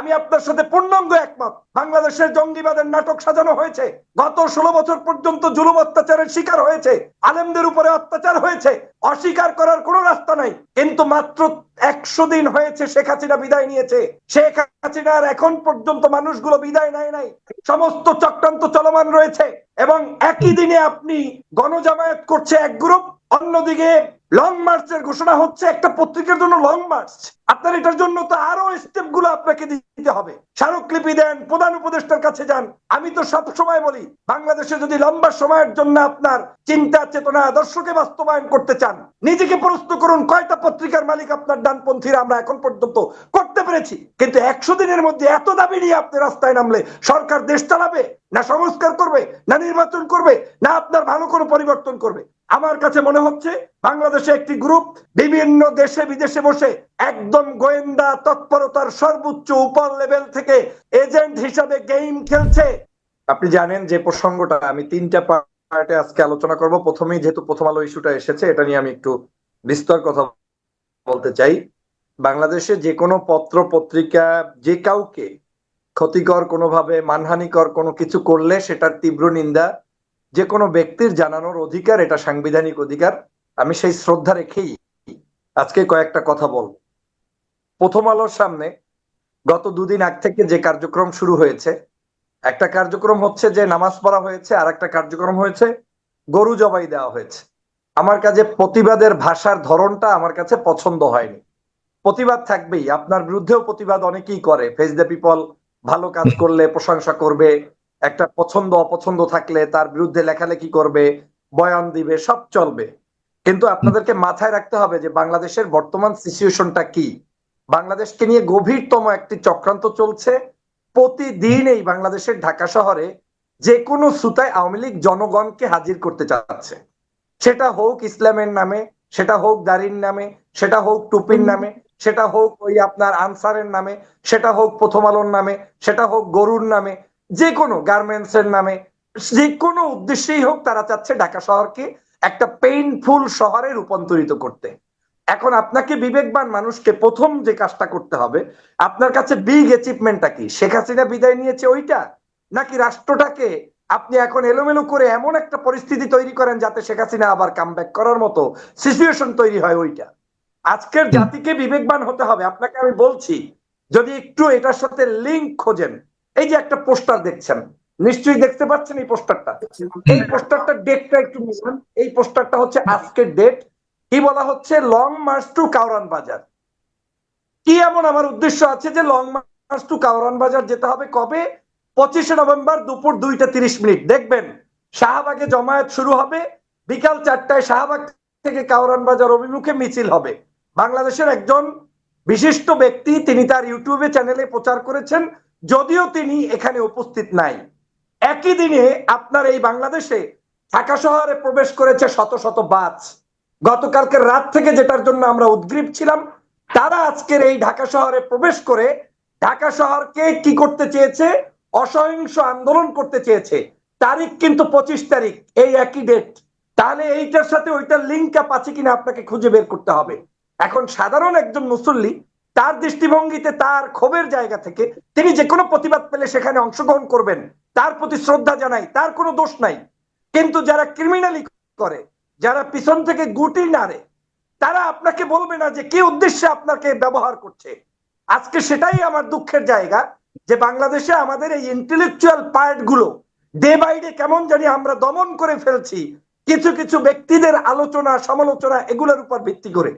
আমি আপনার সাথে পূর্ণাঙ্গ একমত। বাংলাদেশের জঙ্গিবাদের নাটক সাজানো হয়েছে। গত ষোলো বছর পর্যন্ত জুলুম অত্যাচারের শিকার হয়েছে। আলেমদের উপরে অত্যাচার হয়েছে। অস্বীকার করার কোনো রাস্তা নাই। কিন্তু মাত্র একশো দিন হয়েছে শেখ হাসিনা বিদায় নিয়েছে। শেখ হাসিনার এখন পর্যন্ত মানুষগুলো বিদায় নেয় নাই। সমস্ত চক্রান্ত চলমান রয়েছে। এবং একই দিনে আপনি গণজামায়াত করছে এক গ্রুপ। অন্যদিকে লং মার্চের ঘোষণা হচ্ছে একটা পত্রিকার জন্য লং মার্চ আপনার এটার জন্য তো আরও স্টেপগুলো আপনাকে দিতে হবে। স্মারকলিপি দেন, প্রধান উপদেষ্টার কাছে যান। আমি তো সব সময় বলি, বাংলাদেশে যদি লম্বা সময়ের জন্য আপনার চিন্তা, চেতনা আদর্শকে বাস্তবায়ন করতে চান, নিজেকে প্রস্তুত করুন, কয়টা পত্রিকার মালিক আপনার ডানপন্থীরা আমরা এখন পর্যন্ত করতে পেরেছি? কিন্তু একশো দিনের মধ্যে এত দাবি নিয়ে আপনি রাস্তায় নামলে সরকার দেশ চালাবে, না সংস্কার করবে, না নির্বাচন করবে, না আপনার ভালো কোনো পরিবর্তন করবে? আমার কাছে মনে হচ্ছে বাংলাদেশে একটি গ্রুপ বিভিন্ন দেশে বিদেশে বসে একদম গোয়েন্দা তৎপরতার সর্বোচ্চ উপর লেভেল থেকে এজেন্ট হিসাবে গেম খেলছে। আপনি জানেন যে প্রসঙ্গটা আমি তিনটা পার্টে আজকে আলোচনা করব। প্রথমেই যেহেতু প্রথম আলো ইস্যুটা এসেছে, এটা নিয়ে আমি একটু বিস্তর কথা বলতে চাই। বাংলাদেশে যে কোনো পত্র, পত্রিকা, যে কাউকে ক্ষতিকর কোনোভাবে, মানহানিকর কোনো কিছু করলে সেটার তীব্র নিন্দা যে কোনো ব্যক্তির জানানোর অধিকার এটা সাংবিধানিক অধিকার আমি সেই শ্রদ্ধা রেখেই আজকে কয়েকটা কথা বলব। প্রথম আলোর সামনে গত দুদিন আগ থেকে যে কার্যক্রম শুরু হয়েছে একটা কার্যক্রম হচ্ছে যে নামাজ পড়া হয়েছে আর একটা কার্যক্রম হয়েছে গরু জবাই দেওয়া হয়েছে। আমার কাছে প্রতিবাদের ভাষার ধরনটা আমার কাছে পছন্দ হয়নি। প্রতিবাদ থাকবেই আপনার বিরুদ্ধেও প্রতিবাদ অনেকেই করে ফেস দ্য পিপল ভালো কাজ করলে প্রশংসা করবে একটা পছন্দ, অপছন্দ থাকলে তার বিরুদ্ধে লেখালেখি করবে, বয়ান দিবে, সব চলবে। কিন্তু আপনাদেরকে মাথায় রাখতে হবে যে বাংলাদেশের বর্তমান সিচুয়েশনটা কি? বাংলাদেশকে নিয়ে গভীরতম একটি চক্রান্ত চলছে। প্রতিদিন এই বাংলাদেশের ঢাকা শহরে যে কোনো সুতায় আওয়ামী লীগ জনগণকে হাজির করতে চাচ্ছে। সেটা হোক ইসলামের নামে, সেটা হোক দারির নামে, সেটা হোক টুপির নামে, সেটা হোক ওই আপনার আনসারের নামে, সেটা হোক প্রথম আলোর নামে, সেটা হোক গরুর নামে যে কোনো গার্মেন্টস এর নামে যে কোনো উদ্দেশ্যেই হোক তারা চাচ্ছে ঢাকা শহরকে একটা পেইনফুল শহরে রূপান্তরিত করতে। এখন আপনাকে বিবেকবান মানুষকে প্রথম যে কাজটা করতে হবে আপনার কাছে বিগ অ্যাচিভমেন্টটা কি? শেখ হাসিনা বিদায় নিয়েছে ওইটা? নাকি রাষ্ট্রটাকে আপনি এখন এলোমেলো করে এমন একটা পরিস্থিতি তৈরি করেন যাতে শেখ হাসিনা আবার কাম করার মতো সিচুয়েশন তৈরি হয় ওইটা? আজকের জাতিকে বিবেকবান হতে হবে। আপনাকে আমি বলছি যদি একটু এটার সাথে লিঙ্ক খোঁজেন এই যে একটা পোস্টার দেখছেন, নিশ্চয়ই দেখতে পাচ্ছেন এই পোস্টারটা? এই পোস্টারটা ডেটটা একটু মিলান এই পোস্টারটা হচ্ছে আজকের ডেট কি বলা হচ্ছে? লং মার্চ টু কাউরান বাজার কি এমন আমার উদ্দেশ্য আছে যে লং মার্চ টু কাউরান বাজার যেতে হবে কবে? পঁচিশে নভেম্বর দুপুর দুইটা তিরিশ মিনিট। দেখবেন, শাহবাগে জমায়েত শুরু হবে, বিকাল চারটায় শাহবাগ থেকে কাউরান বাজার অভিমুখে মিছিল হবে। বাংলাদেশের একজন বিশিষ্ট ব্যক্তি, তিনি তার ইউটিউবে চ্যানেলে প্রচার করেছেন। যদিও তিনি এখানে উপস্থিত নাই। একই দিনে আপনার এই বাংলাদেশে ঢাকা শহরে প্রবেশ করেছে শত শত বাস। গতকালকে রাত থেকে যেটার জন্য আমরা উদ্গ্রীব ছিলাম, তারা আজকের এই ঢাকা শহরে প্রবেশ করে ঢাকা শহরকে কি করতে চেয়েছে? অসহিংস আন্দোলন করতে চেয়েছে। তারিখ কিন্তু পঁচিশ তারিখ, এই একই ডেট তাহলে এইটার সাথে ওইটার লিঙ্ক আপ আছে কিনা আপনাকে খুঁজে বের করতে হবে। এখন সাধারণ একজন মুসল্লি তার দৃষ্টিভঙ্গিতে তার ক্ষোভের জায়গা থেকে তিনি যে কোনো প্রতিবাদ পেলে সেখানে অংশগ্রহণ করবেন। তার প্রতি শ্রদ্ধা জানাই, তার কোনো দোষ নাই। কিন্তু যারা ক্রিমিনালি করে, যারা পিছন থেকে গুটি নাড়ে, তারা আপনাকে বলবে না যে কি উদ্দেশ্যে আপনাকে ব্যবহার করছে। আজকে সেটাই আমার দুঃখের জায়গা যে বাংলাদেশে আমাদের এই ইন্টেলেকচুয়াল পার্টগুলো ডে বাই ডে কেমন জানি আমরা দমন করে ফেলছি। কিছু কিছু ব্যক্তিদের আলোচনা, সমালোচনা এগুলোর উপর ভিত্তি করে।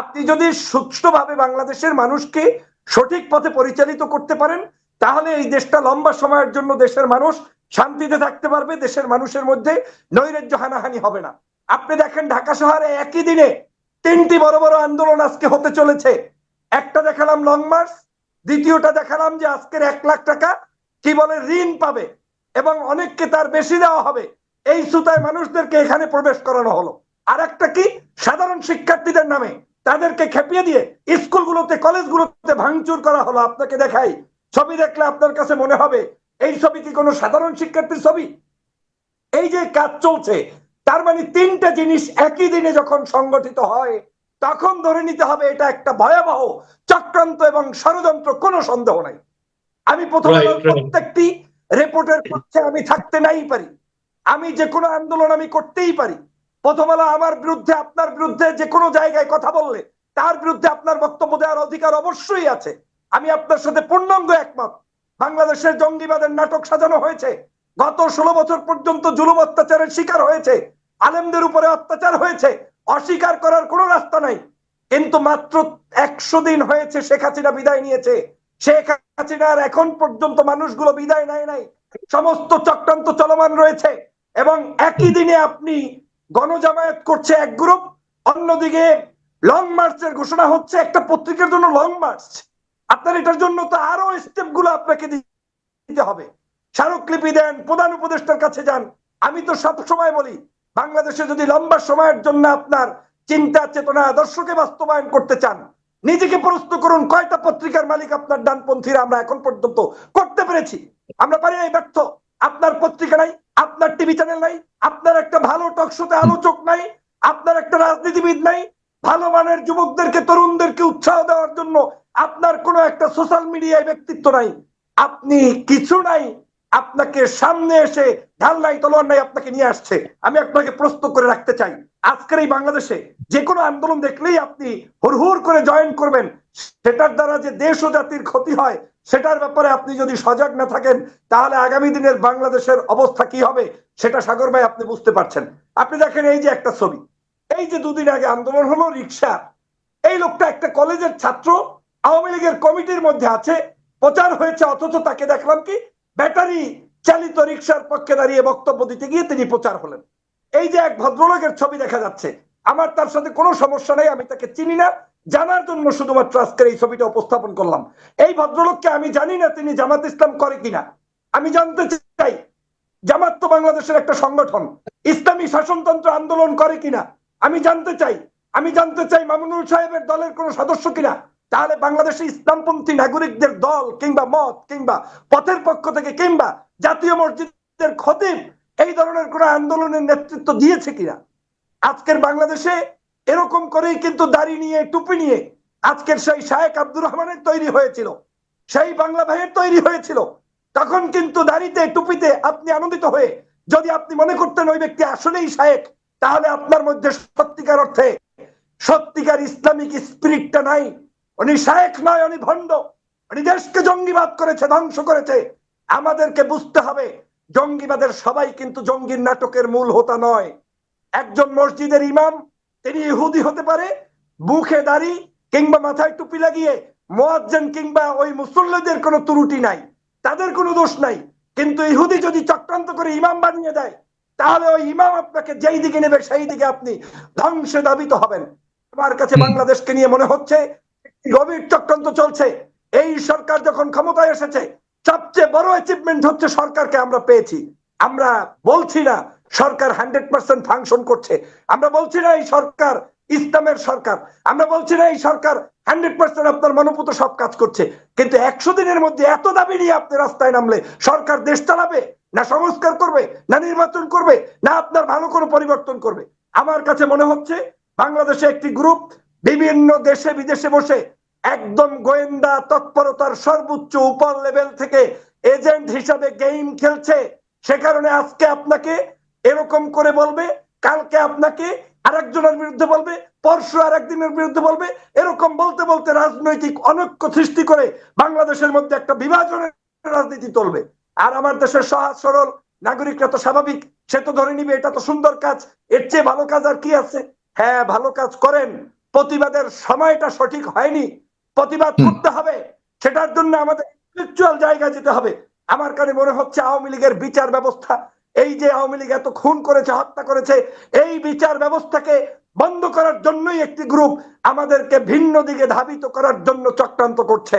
আপনি যদি সুষ্ঠুভাবে বাংলাদেশের মানুষকে সঠিক পথে পরিচালিত করতে পারেন, তাহলে এই দেশটা লম্বা সময়ের জন্য দেশের মানুষ শান্তিতে থাকতে পারবে, দেশের মানুষের মধ্যে নৈরাজ্য হানাহানি হবে না। আপনি দেখেন, ঢাকা শহরে একই দিনে তিনটি বড় বড় আন্দোলন আজকে হতে চলেছে। একটা দেখালাম লং মার্চ দ্বিতীয়টা দেখালাম যে আজকের এক লাখ টাকা কি বলে ঋণ পাবে এবং অনেককে তার বেশি দেওয়া হবে। এই সুতায় মানুষদেরকে এখানে প্রবেশ করানো হলো। আর একটা কি? সাধারণ শিক্ষার্থীদের নামে তাদেরকে খেপিয়ে দিয়ে স্কুলগুলোতে কলেজগুলোতে ভাঙচুর করা হলো আপনাকে দেখাই। ছবি দেখলে আপনার কাছে মনে হবে এই ছবি কি কোনো সাধারণ শিক্ষার্থীর ছবি? এই যে কাজ চলছে তার মানে তিনটা জিনিস একই দিনে যখন সংগঠিত হয় তখন ধরে নিতে হবে এটা একটা ভয়াবহ চক্রান্ত এবং ষড়যন্ত্র কোনো সন্দেহ নাই। আমি প্রথম. প্রত্যেকটি রিপোর্টের পক্ষে আমি থাকতে নাই পারি। আমি যে কোনো আন্দোলন আমি করতেই পারি। প্রথম আমার বিরুদ্ধে, আপনার বিরুদ্ধে যে কোনো জায়গায় কথা বললে, তার বিরুদ্ধে আপনার বক্তব্য দেওয়ার অধিকার অবশ্যই আছে। আমি আপনার সাথে পূর্ণাঙ্গ একমত। বাংলাদেশের জঙ্গিবাদের নাটক সাজানো হয়েছে। গত ষোলো বছর পর্যন্ত জুলুম অত্যাচারের শিকার হয়েছে। আলেমদের উপরে অত্যাচার হয়েছে। অস্বীকার করার কোনো রাস্তা নাই। কিন্তু মাত্র একশো দিন হয়েছে শেখ হাসিনা বিদায় নিয়েছে। শেখ হাসিনার এখন পর্যন্ত মানুষগুলো বিদায় নেয় নাই। সমস্ত চক্রান্ত চলমান রয়েছে। এবং একই দিনে আপনি গণজামায়াত করছে এক গ্রুপ, অন্যদিকে লং মার্চের ঘোষণা হচ্ছে একটা পত্রিকার জন্য লং মার্চ আপনার এটার জন্য তো আরও স্টেপগুলো আপনাকে দিতে হবে। স্মারকলিপি দেন, প্রধান উপদেষ্টার কাছে যান। আমি তো সব সময় বলি, বাংলাদেশে যদি লম্বা সময়ের জন্য আপনার চিন্তা, চেতনা আদর্শকে বাস্তবায়ন করতে চান, নিজেকে প্রশ্ন করুন, কয়টা পত্রিকার মালিক আপনার ডানপন্থীরা আমরা এখন পর্যন্ত করতে পেরেছি। আমরা পারি নাই, ব্যর্থ। আপনার পত্রিকা নাই, আপনার টিভি চ্যানেল নাই, আপনার একটা ভালো টকশোতে আলোচক নাই, আপনার একটা রাজনীতিবিদ নাই, ভালো মানের যুবকদেরকে, তরুণদেরকে উৎসাহ দেওয়ার জন্য আপনার কোনো একটা সোশ্যাল মিডিয়ায় ব্যক্তিত্ব নাই। আপনি কিছু নাই, আপনাকে সামনে এসে ঢাল নাই তলোয়ার নাই আপনাকে নিয়ে আসছে। আমি আপনাকে প্রশ্ন করে রাখতে চাই, আজকের এই বাংলাদেশে যে কোনো আন্দোলন দেখলেই আপনি হুড়হুড় করে জয়েন করবেন, সেটার দ্বারা যে দেশ ও জাতির ক্ষতি হয় সেটার ব্যাপারে আপনি যদি সজাগ না থাকেন, তাহলে আগামী দিনের বাংলাদেশের অবস্থা কি হবে, সেটা সাগর ভাই আপনি বুঝতে পারছেন। আপনি দেখেন এই যে একটা ছবি, এই যে দুদিন আগে আন্দোলন হলো রিক্সা এই লোকটা একটা কলেজের ছাত্র, আওয়ামী লীগের কমিটির মধ্যে আছে, প্রচার হয়েছে, অথচ তাকে দেখলাম কি, ব্যাটারি চালিত রিক্সার পক্ষে দাঁড়িয়ে বক্তব্য দিতে গিয়ে তিনি প্রচার হলেন। এই যে এক ভদ্রলোকের ছবি দেখা যাচ্ছে, আমার তার সাথে কোনো সমস্যা নেই, আমি তাকে চিনি না জানার জন্য শুধুমাত্র আজকের এই ছবিটা উপস্থাপন করলাম। এই ভদ্রলোককে আমি জানি না তিনি জামাত ইসলাম করে কিনা। আমি জানতে চাই, জামাত তো বাংলাদেশের একটা সংগঠন, ইসলামী শাসনতন্ত্র আন্দোলন করে কিনা? আমি জানতে চাই, আমি জানতে চাই মামুনুল সাহেবের দলের কোন সদস্য কিনা? তাহলে বাংলাদেশে ইসলামপন্থী নাগরিকদের দল কিংবা মত কিংবা পথের পক্ষ থেকে কিংবা জাতীয় মসজিদের খতিব, এই ধরনের কোন আন্দোলনের নেতৃত্ব দিয়েছে কিনা? আজকের বাংলাদেশে এরকম করেই কিন্তু দাড়ি নিয়ে, টুপি নিয়ে আজকের সেই শায়েক আব্দুর রহমানের তৈরি হয়েছিল, সেই বাংলা ভাইয়ের তৈরি হয়েছিল। তখন কিন্তু দাড়িতে, টুপিতে আপনি আনন্দিত হয়ে যদি আপনি মনে করতেন ওই ব্যক্তি আসলেই শায়েক, তাহলে আপনার মধ্যে সত্যিকার অর্থে সত্যিকার ইসলামিক স্পিরিটটা নাই। উনি শায়েক নয়, উনি ভণ্ড। উনি দেশকে জঙ্গিবাদ করেছে, ধ্বংস করেছে। আমাদেরকে বুঝতে হবে, জঙ্গিবাদের সবাই কিন্তু জঙ্গির নাটকের মূল হোতা নয়। একজন মসজিদের ইমাম তিনি ইহুদি হতে পারে মুখে দাড়ি কিংবা মাথায় টুপি লাগিয়ে মোয়াজ্জেন কিংবা ওই মুসল্লিদের কোনো ত্রুটি নাই তাদের কোনো দোষ নাই। কিন্তু ইহুদি যদি চক্রান্ত করে ইমাম বানিয়ে দেয় তাহলে ওই ইমাম আপনাকে যেই দিকে নেবে সেই দিকে আপনি ধ্বংসে দাবিত হবেন। আমার কাছে বাংলাদেশকে নিয়ে মনে হচ্ছে গভীর চক্রান্ত চলছে। এই সরকার যখন ক্ষমতায় এসেছে সবচেয়ে বড় অ্যাচিভমেন্ট হচ্ছে সরকারকে আমরা পেয়েছি। আমরা বলছি না সরকার হান্ড্রেড পার্সেন্ট ফাংশন করছে। আমরা বলছি না এই সরকার ইসলামের সরকার। আমরা বলছি না এই সরকার হান্ড্রেড পার্সেন্ট আপনার মনোপুত সব কাজ করছে। কিন্তু একশো দিনের মধ্যে এত দাবি নিয়ে আপনি রাস্তায় নামলে সরকার দেশ চালাবে? না সংস্কার করবে? না নির্বাচন করবে? না আপনার ভালো কোনো পরিবর্তন করবে? আমার কাছে মনে হচ্ছে বাংলাদেশে একটি গ্রুপ বিভিন্ন দেশে বিদেশে বসে একদম গোয়েন্দা তৎপরতার সর্বোচ্চ উপর লেভেল থেকে এজেন্ট হিসাবে গেম খেলছে। সে কারণে আজকে আপনাকে এরকম করে বলবে কালকে আপনাকে আরেকজনের বিরুদ্ধে বলবে পরশু আরেকদিনের বিরুদ্ধে বলবে এরকম বলতে বলতে রাজনৈতিক অনৈক্য সৃষ্টি করে বাংলাদেশের মধ্যে একটা বিভাজনের রাজনীতি চলবে আর আমার দেশের সহজ সরল নাগরিকরা তো স্বাভাবিক সে তো ধরে নিবে এটা তো সুন্দর কাজ এর চেয়ে ভালো কাজ আর কি আছে? হ্যাঁ ভালো কাজ করেন প্রতিবাদের সময়টা সঠিক হয়নি প্রতিবাদ। করতে হবে সেটার জন্য আমাদের জায়গায় যেতে হবে। আমার কাছে মনে হচ্ছে আওয়ামী লীগের বিচার ব্যবস্থা এই যে আওয়ামী লীগ এত খুন করেছে, হত্যা করেছে, এই বিচার ব্যবস্থাকে বন্ধ করার জন্যই একটি গ্রুপ আমাদেরকে ভিন্ন দিকে ধাবিত করার জন্য চক্রান্ত করছে।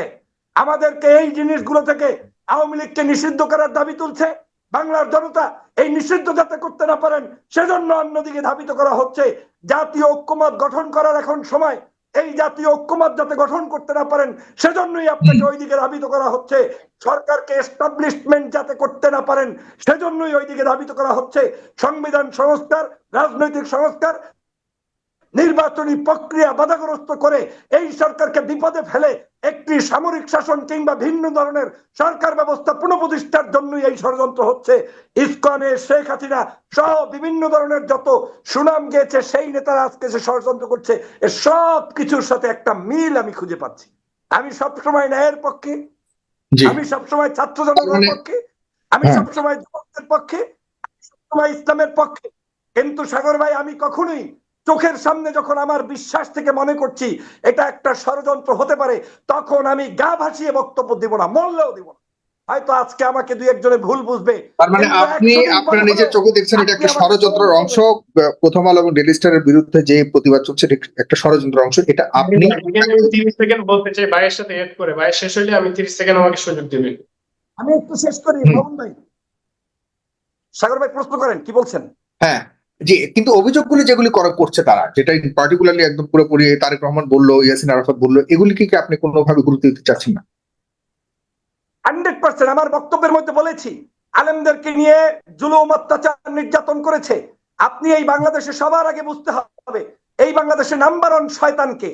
আমাদেরকে এই জিনিসগুলো থেকে আওয়ামী লীগকে নিষিদ্ধ করার দাবি তুলছে। বাংলার জনতা এই নিষিদ্ধ যাতে করতে না পারেন, সেজন্য অন্যদিকে ধাবিত করা হচ্ছে। জাতীয় ঐক্যমত গঠন করার এখন সময়। এই জাতীয় ঐক্যমত যাতে গঠন করতে না পারেন সেজন্যই আপনাকে ওই দিকে দাবিত করা হচ্ছে। সরকারকে এস্টাবলিশমেন্ট যাতে করতে না পারেন সেজন্যই ওই দিকে দাবিত করা হচ্ছে। সংবিধান সংস্কার রাজনৈতিক সংস্কার নির্বাচনী প্রক্রিয়া বাধাগ্রস্ত করে এই সরকারকে বিপদে ফেলে একটি সামরিক শাসন কিংবা ভিন্ন ধরনের সরকার ব্যবস্থা পুনঃপ্রতিষ্ঠার জন্যই এই ষড়যন্ত্র হচ্ছে। ইসকনের শেখ হাসিনা সহ বিভিন্ন ধরনের যত সুনাম গেছে সেই নেতারা আজকে যে ষড়যন্ত্র করছে এ সব কিছুর সাথে একটা মিল আমি খুঁজে পাচ্ছি। আমি সবসময় ন্যায়ের পক্ষে আমি সবসময় ছাত্র জনতার মানে- পক্ষে আমি হ্যাঁ। সবসময় যুবকদের পক্ষে সবসময় ইসলামের পক্ষে। কিন্তু সাগর ভাই আমি কখনোই চোখের সামনে যখন আমার বিশ্বাস থেকে মনে করছি এটা একটা ষড়যন্ত্র হতে পারে তখন আমি গা ভাসিয়ে বক্তব্য দিব না মরলেও দিব না। হয়তো আজকে আমাকে দুই একজনে ভুল বুঝবে। তার মানে আপনি আপনার নিজের চোখে দেখছেন এটা একটা ষড়যন্ত্রের অংশ প্রথম আলো এবং ডেলি স্টারের বিরুদ্ধে যে প্রতিবাদ চলছে একটা ষড়যন্ত্রের অংশ এটা আপনি তিরিশ সেকেন্ড বলতে চাই ভাইয়ের সাথে এড করে ভাই শেষ হলে আমি তিরিশ সেকেন্ড আমাকে সুযোগ দিবেন। আমি একটু শেষ করি ভাই। সাগর ভাই প্রশ্ন করেন কি বলছেন? হ্যাঁ। জি, কিন্তু অভিযোগগুলি যেগুলি করা, করছে তারা, যেটা পার্টিকুলারলি একদম পুরোপুরি তারেক রহমান বলল, ইয়াসিন আরাফাত বলল, এগুলিকে কি আপনি কোনোভাবে গুরুত্ব দিতে চাচ্ছেন না? হান্ড্রেড পার্সেন্ট আমার বক্তব্যের মধ্যে বলেছি, আলেমদেরকে নিয়ে জুলুম, অত্যাচার, নির্যাতন করেছে। আপনি এই বাংলাদেশে সবার আগে বুঝতে হবে, এই বাংলাদেশে নাম্বার ওয়ান শয়তানকে।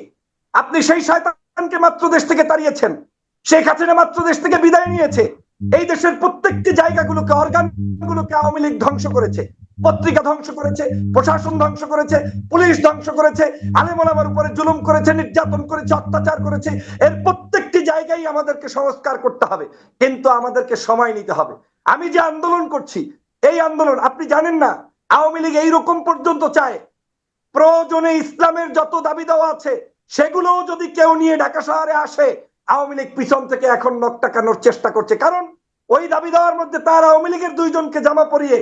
আপনি সেই শয়তানকে মাত্র দেশ থেকে তাড়িয়েছেন। শেখ হাসিনা মাত্র দেশ থেকে বিদায় নিয়েছে। এই দেশের প্রত্যেকটি জায়গাগুলোকে অর্গান গুলোকে আওয়ামী লীগ ধ্বংস করেছে। পত্রিকা ধ্বংস করেছে, প্রশাসন ধ্বংস করেছে, পুলিশ ধ্বংস করেছে আলেমলামার উপরে জুলুম করেছে, নির্যাতন করেছে, অত্যাচার করেছে। এর প্রত্যেকটি জায়গায় আমাদেরকে সংস্কার করতে হবে, কিন্তু আমাদেরকে সময় নিতে হবে। আমি যে আন্দোলন করছি, এই আন্দোলন, আপনি জানেন না, আওয়ামী লীগ এইরকম পর্যন্ত চায়। প্রয়োজনে ইসলামের যত দাবি দেওয়া আছে, সেগুলোও যদি কেউ নিয়ে ঢাকা শহরে আসে, আওয়ামী লীগ পিছন থেকে এখন নখ টাকানোর চেষ্টা করছে। কারণ ওই দাবি দেওয়ার মধ্যে তার আওয়ামী লীগের দুইজনকে জামা পরিয়ে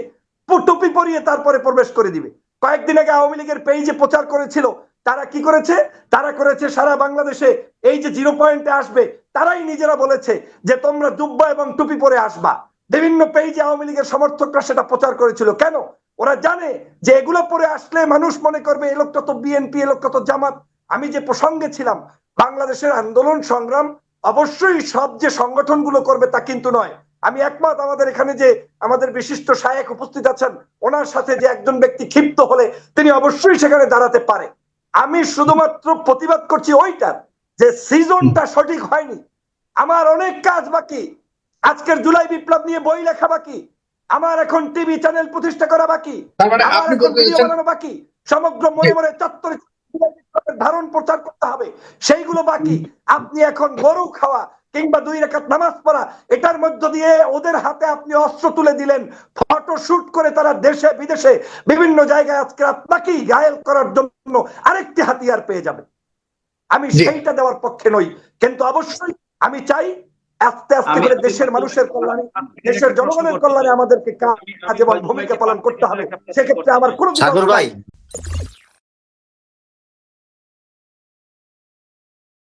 টুপি পরিয়ে তারপরে প্রবেশ করে দিবে। কয়েকদিন আগে আওয়ামী লীগের পেজে প্রচার করেছিল, তারা কি করেছে? তারা করেছে সারা বাংলাদেশে এই যে জিরো পয়েন্টে আসবে, তারাই নিজেরা বলেছে যে তোমরা জুব্বা এবং টুপি পরে আসবা। বিভিন্ন পেজে আওয়ামী লীগের সমর্থকরা সেটা প্রচার করেছিল। কেন? ওরা জানে যে এগুলো পরে আসলে মানুষ মনে করবে, এ লোকটা তো বিএনপি এ লোকটা তো জামাত। আমি যে প্রসঙ্গে ছিলাম, বাংলাদেশের আন্দোলন সংগ্রাম অবশ্যই সব যে সংগঠনগুলো করবে তা কিন্তু নয়। আমি একমত আমাদের এখানে যে আমাদের বিশিষ্ট শায়েক উপস্থিত আছেন ওনার সাথে যে একজন ব্যক্তি ক্ষিপ্ত হলে তিনি অবশ্যই সেখানে দাঁড়াতে পারে। আমি শুধুমাত্র প্রতিবাদ করছি ওইটার যে সিজনটা সঠিক হয়নি। আমার অনেক কাজ বাকি। আজকের জুলাই বিপ্লব নিয়ে বই লেখা বাকি। আমার এখন টিভি চ্যানেল প্রতিষ্ঠা করা বাকি। মানে আমার এখন ভিডিও বানানো বাকি। সমগ্র মনে মনে চত্বরে ধারণ প্রচার করতে হবে। সেইগুলো বাকি। আপনি এখন গরু খাওয়া কিংবা দুই রেখাত নামাজ পড়া এটার মধ্য দিয়ে ওদের হাতে আপনি অস্ত্র তুলে দিলেন ফটো শুট করে তারা দেশে বিদেশে বিভিন্ন জায়গায় আজকে আপনাকেই ঘায়েল করার জন্য আরেকটি হাতিয়ার পেয়ে যাবে। আমি সেইটা দেওয়ার পক্ষে নই কিন্তু অবশ্যই আমি চাই আস্তে আস্তে করে দেশের মানুষের কল্যাণে দেশের জনগণের কল্যাণে আমাদেরকে কাজ এবং ভূমিকা পালন করতে হবে। সেক্ষেত্রে আমার কোনো ভাই।